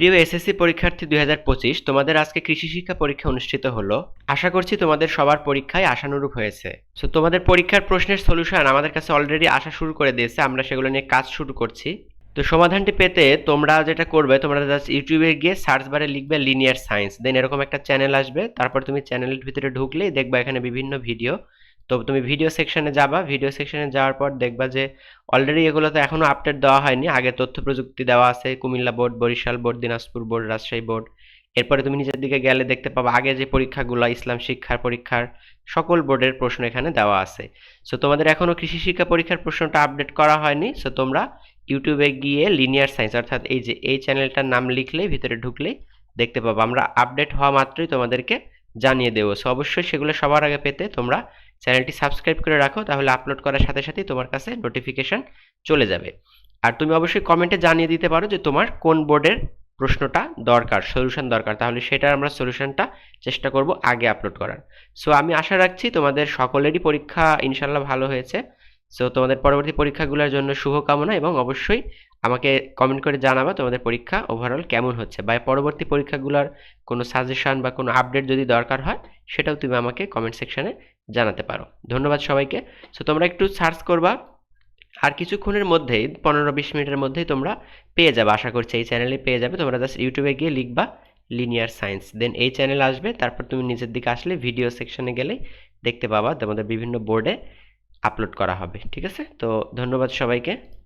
প্রিয় এসএসসি পরীক্ষার্থী দু হাজার পঁচিশ, তোমাদের আজকে কৃষি শিক্ষা পরীক্ষা অনুষ্ঠিত হলো। আশা করছি তোমাদের সবার পরীক্ষায় আশানুরূপ হয়েছে। সো তোমাদের পরীক্ষার প্রশ্নের সলিউশন আমাদের কাছে অলরেডি আসা শুরু করে দিয়েছে, আমরা সেগুলো নিয়ে কাজ শুরু করছি। তো সমাধানটি পেতে তোমরা যেটা করবে, তোমরা জাস্ট ইউটিউবে গিয়ে সার্চ বারে লিখবে লিনিয়ার সায়েন্স দেন এরকম একটা চ্যানেল আসবে, তারপর তুমি চ্যানেলের ভিতরে ঢুকলেই দেখবে এখানে বিভিন্ন ভিডিও তো তুমি ভিডিও সেকশনে যাবা। ভিডিও সেকশনে যাওয়ার পর দেখবা যে অলরেডি এগুলোতে এখনও আপডেট দেওয়া হয়নি। আগে তথ্য প্রযুক্তি দেওয়া আছে, Comilla board, Barisal board, Dinajpur board, Rajshahi board. এরপরে তুমি নিচের দিকে গেলে দেখতে পাবা আগে যে পরীক্ষাগুলো, ইসলাম শিক্ষার পরীক্ষার সকল বোর্ডের প্রশ্ন এখানে দেওয়া আছে। সো তোমাদের এখনও কৃষি শিক্ষা পরীক্ষার প্রশ্নটা আপডেট করা হয়নি। সো তোমরা ইউটিউবে গিয়ে লিনিয়ার সায়েন্স অর্থাৎ এই যে এই চ্যানেলটার নাম লিখলেই ভিতরে ঢুকলেই দেখতে পাবো। আমরা আপডেট হওয়া মাত্রই তোমাদেরকে জানিয়ে দেবো। সো অবশ্যই সেগুলো সবার আগে পেতে তোমরা চ্যানেলটি সাবস্ক্রাইব করে রাখো, তাহলে আপলোড করার সাথে সাথেই তোমার কাছে নোটিফিকেশন চলে যাবে। আর তুমি অবশ্যই কমেন্টে জানিয়ে দিতে পারো যে তোমার কোন বোর্ডের প্রশ্নটা দরকার সলিউশন দরকার। তাহলে সেটার আমরা সলিউশনটা চেষ্টা করব আগে আপলোড করার। সো আমি আশা রাখছি তোমাদের সকলেরই পরীক্ষা ইনশাল্লাহ ভালো হয়েছে। সো তোমাদের পরবর্তী পরীক্ষাগুলোর জন্য শুভকামনা এবং অবশ্যই আমাকে কমেন্ট করে জানাবা তোমাদের পরীক্ষা ওভারঅল কেমন হচ্ছে বা পরবর্তী পরীক্ষাগুলোর কোনো সাজেশন বা কোনো আপডেট যদি দরকার হয়, সেটাও তুমি আমাকে কমেন্ট সেকশনে জানাতে পারো। ধন্যবাদ সবাইকে। সো তোমরা একটু সার্চ করবা। আর কিছুক্ষণের মধ্যেই, পনেরো বিশ মিনিটের মধ্যেই তোমরা পেয়ে যাবে। আশা করছি এই চ্যানেলে পেয়ে যাবে। তোমরা জাস্ট ইউটিউবে গিয়ে লিখবা লিনিয়ার সায়েন্স দেন এই চ্যানেল আসবে। তারপর তুমি নিজের দিকে আসলে ভিডিও সেকশনে গেলে দেখতে পাবা তোমাদের বিভিন্ন বোর্ডে আপলোড করা হবে। ঠিক আছে? তো ধন্যবাদ সবাইকে।